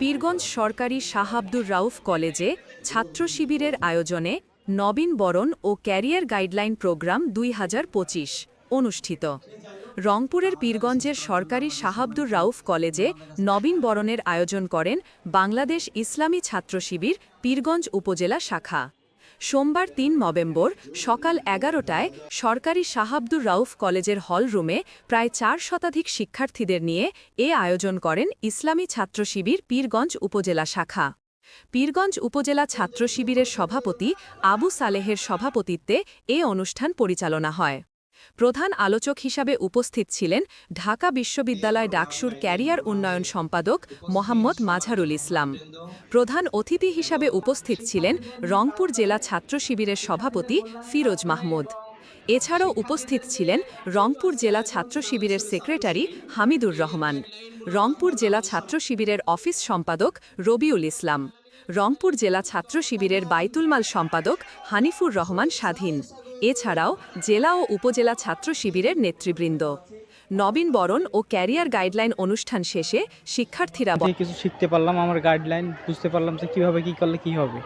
পীরগঞ্জ সরকারি শাহ আব্দুর রাউফ কলেজে ছাত্র শিবিরের আয়োজনে নবীন বরণ ও ক্যারিয়ার গাইডলাইন প্রোগ্রাম দুই হাজার পঁচিশ অনুষ্ঠিত। রংপুরের পীরগঞ্জের সরকারি শাহ আব্দুর রাউফ কলেজে নবীন বরণের আয়োজন করেন বাংলাদেশ ইসলামী ছাত্র শিবির, পীরগঞ্জ উপজেলা শাখা। সোমবার তিন নভেম্বর সকাল এগারোটায় সরকারি শাহাবদুর রাউফ কলেজের হল রুমে প্রায় চার শতাধিক শিক্ষার্থীদের নিয়ে এ আয়োজন করেন ইসলামী ছাত্র শিবির পীরগঞ্জ উপজেলা শাখা। পীরগঞ্জ উপজেলা ছাত্র শিবিরের সভাপতি আবু সালেহের সভাপতিত্বে এ অনুষ্ঠান পরিচালনা হয়। প্রধান আলোচক হিসাবে উপস্থিত ছিলেন ঢাকা বিশ্ববিদ্যালয় ডাকসুর ক্যারিয়ার উন্নয়ন সম্পাদক মোহাম্মদ মাঝারুল ইসলাম। প্রধান অতিথি হিসাবে উপস্থিত ছিলেন রংপুর জেলা ছাত্র শিবিরের সভাপতি ফিরোজ মাহমুদ। এছাড়াও উপস্থিত ছিলেন রংপুর জেলা ছাত্র শিবিরের সেক্রেটারি হামিদুর রহমান, রংপুর জেলা ছাত্র শিবিরের অফিস সম্পাদক রবিউল ইসলাম, রংপুর জেলা ছাত্র শিবিরের বাইতুলমাল সম্পাদক হানিফুর রহমান স্বাধীন। এছাড়াও জেলা ও উপজেলা ছাত্র শিবিরের নেতৃবৃন্দ। নবীন বরণ ও ক্যারিয়ার গাইডলাইন অনুষ্ঠান শেষে শিক্ষার্থীরা কিছু শিখতে পারলাম আমার গাইডলাইন বুঝতে পারলাম যে কীভাবে কি করলে কি হবে।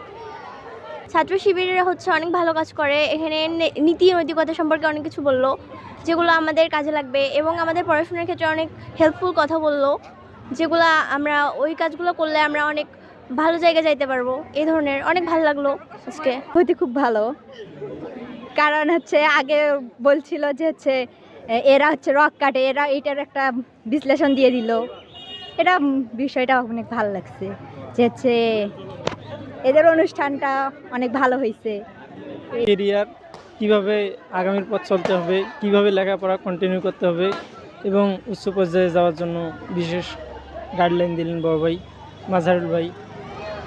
ছাত্র শিবিরেরা হচ্ছে অনেক ভালো কাজ করে। এখানে নে- নীতি নৈতিকতা সম্পর্কে অনেক কিছু বলল যেগুলো আমাদের কাজে লাগবে এবং আমাদের পড়াশোনার ক্ষেত্রে অনেক হেল্পফুল কথা বলল যেগুলো আমরা ওই কাজগুলো করলে আমরা অনেক ভালো জায়গায় যাইতে পারব। এই ধরনের অনেক ভালো লাগল আজকে। হইতে খুব ভালো। কারণ হচ্ছে আগে বলছিল যে হচ্ছে এরা হচ্ছে রক কাটে এরা এটার একটা বিশ্লেষণ দিয়ে দিল। এটা বিষয়টা অনেক ভালো লাগছে যে হচ্ছে এদের অনুষ্ঠানটা অনেক ভালো হয়েছে কেরিয়ার কীভাবে আগামীর পথ চলতে হবে, কীভাবে লেখাপড়া কন্টিনিউ করতে হবে এবং উচ্চ পর্যায়ে যাওয়ার জন্য বিশেষ গাইডলাইন দিলেন বড় ভাই মাঝারুল ভাই।